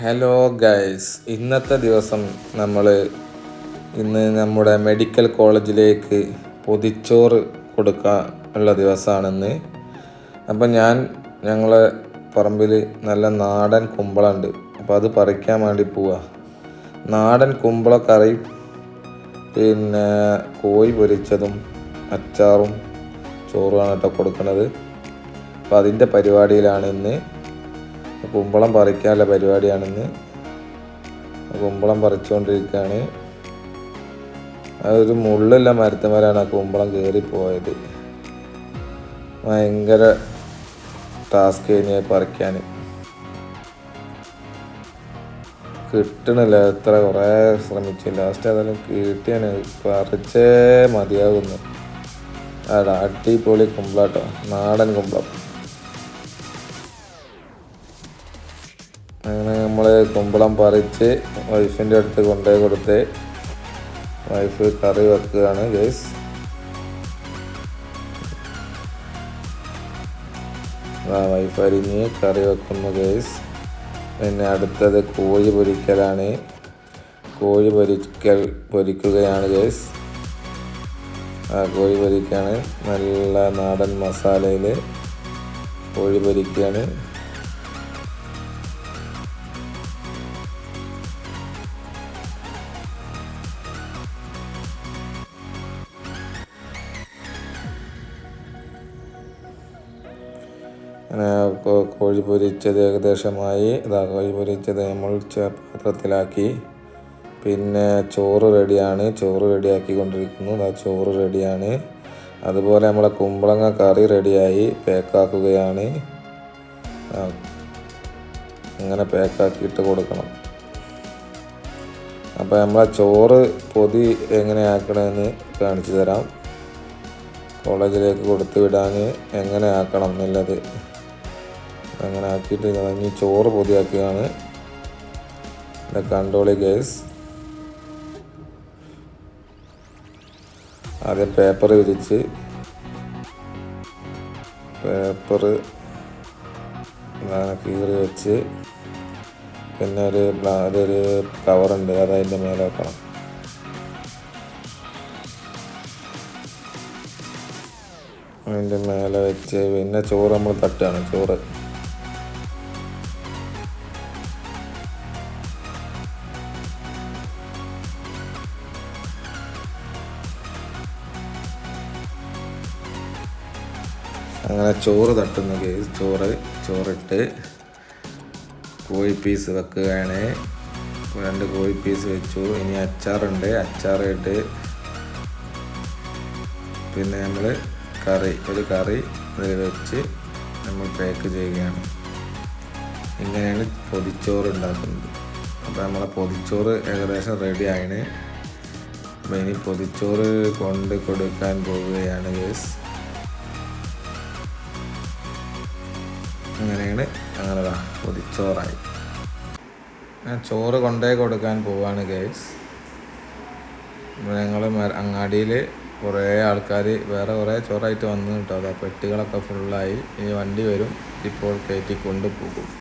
Hello guys ഇന്നത്തെ ദിവസം നമ്മൾ ഇന്ന് നമ്മുടെ മെഡിക്കൽ കോളേജിലേക്ക് പൊതിച്ചോറ് കൊടുക്കാൻ ഉള്ള ദിവസമാണെന്ന് അപ്പം ഞാൻ ഞങ്ങളെ പറമ്പിൽ നല്ല നാടൻ കുമ്പളമുണ്ട് അപ്പോൾ അത് പറിക്കാൻ വേണ്ടി പോവാ. നാടൻ കുമ്പളക്കറി പിന്നെ കോഴി പൊരിച്ചതും അച്ചാറും ചോറുമാണ് കേട്ടോ കൊടുക്കുന്നത് അപ്പോൾ അതിന്റെ പരിപാടിയിലാണ് ഇന്ന്. കുമ്പളം പറിക്കാനുള്ള പരിപാടിയാണെന്ന്. കുമ്പളം പറിച്ചുകൊണ്ടിരിക്കുകയാണ് അതൊരു മുള്ളുള്ള മരത്തുമരാണ് ആ കുമ്പളം കയറി പോയത് ഭയങ്കര ടാസ്ക് കഴിഞ്ഞ് പറിക്കാൻ കിട്ടണില്ല എത്ര കുറേ ശ്രമിച്ചു. ലാസ്റ്റ് അതെല്ലാം കിട്ടിയാണ്. പറിച്ചേ മതിയാകുന്നു അതാ അടിപൊളി കുമ്പളാട്ടോ. നാടൻ കുമ്പളം. അങ്ങനെ നമ്മൾ കുമ്പളം പറിച്ച് വൈഫിന്റെ അടുത്ത് കൊണ്ടുപോയി കൊടുത്ത് വൈഫ് കറി വെക്കുകയാണ് ഗൈസ് വൈഫ് അരിഞ്ഞ് കറി വെക്കുന്നു ഗൈസ് പിന്നെ അടുത്തത് കോഴി പൊരിക്കലാണ്. കോഴി പൊരിക്കൽ പൊരിക്കുകയാണ് ഗൈസ് ആ കോഴി പൊരിക്കാണ്. നല്ല നാടൻ മസാലയിൽ കോഴി പൊരിക്കുകയാണ്. കോഴി പൊരിച്ചത് ഏകദേശമായി ഇതാ കോഴി പൊരിച്ചത് നമ്മൾ പാത്രത്തിലാക്കി. പിന്നെ ചോറ് റെഡിയാണ് ചോറ് റെഡിയാക്കി കൊണ്ടിരിക്കുന്നു ഇതാ ചോറ് റെഡിയാണ്. അതുപോലെ നമ്മളെ കുമ്പളങ്ങ കറി റെഡിയായി പാക്കാക്കുകയാണ്. ആ, അങ്ങനെ പാക്കാക്കിയിട്ട് കൊടുക്കണം. അപ്പോൾ നമ്മളെ ചോറ് പൊതി എങ്ങനെയാക്കണമെന്ന് കാണിച്ചു തരാം. കോളേജിലേക്ക് കൊടുത്തു വിടാൻ എങ്ങനെ ആക്കണം എന്നുള്ളത് അങ്ങനെ ആക്കിയിട്ട് ഇളങ്ങി ചോറ് പൊതിയാക്കുകയാണ്. കണ്ടോളി ഗേസ് ആദ്യം പേപ്പർ വിരിച്ച് പേപ്പർ കീറി വെച്ച് പിന്നെ ഒരു അതൊരു കവറുണ്ട് അത് അതിന്റെ മേലെ വെക്കണം. അതിന്റെ മേലെ വെച്ച് പിന്നെ ചോറ് നമ്മൾ തട്ടുകയാണ് ചോറ്. അങ്ങനെ ചോറ് തട്ടുന്ന കേസ് ചോറ് ചോറിട്ട് കോഴി പീസ് വെക്കുകയാണ്. രണ്ട് കോഴി പീസ് വെച്ചു. ഇനി അച്ചാറുണ്ട്. അച്ചാറിട്ട് പിന്നെ നമ്മൾ കറി ഒരു കറി ഇതിൽ വെച്ച് നമ്മൾ പാക്ക് ചെയ്യുകയാണ്. ഇങ്ങനെയാണ് പൊതിച്ചോറ് ഉണ്ടാക്കുന്നത്. അപ്പോൾ നമ്മളെ പൊതിച്ചോറ് ഏകദേശം റെഡി ആയിന്. അപ്പോൾ ഇനി പൊതിച്ചോറ് കൊണ്ട് കൊടുക്കാൻ പോവുകയാണ് കേസ് അങ്ങനെയാണ് അങ്ങനെ പൊതിച്ചോറായി. ഞാൻ ചോറ് കൊണ്ടേ കൊടുക്കാൻ പോവാണ് ഗൈസ് ഞങ്ങൾ അങ്ങാടിയിൽ കുറേ ആൾക്കാർ വേറെ കുറേ ചോറായിട്ട് വന്നു കേട്ടോ. അതാ പെട്ടികളൊക്കെ ഫുള്ളായി ഇനി വണ്ടി വരും. ഇപ്പോൾ കയറ്റി കൊണ്ടുപോകും.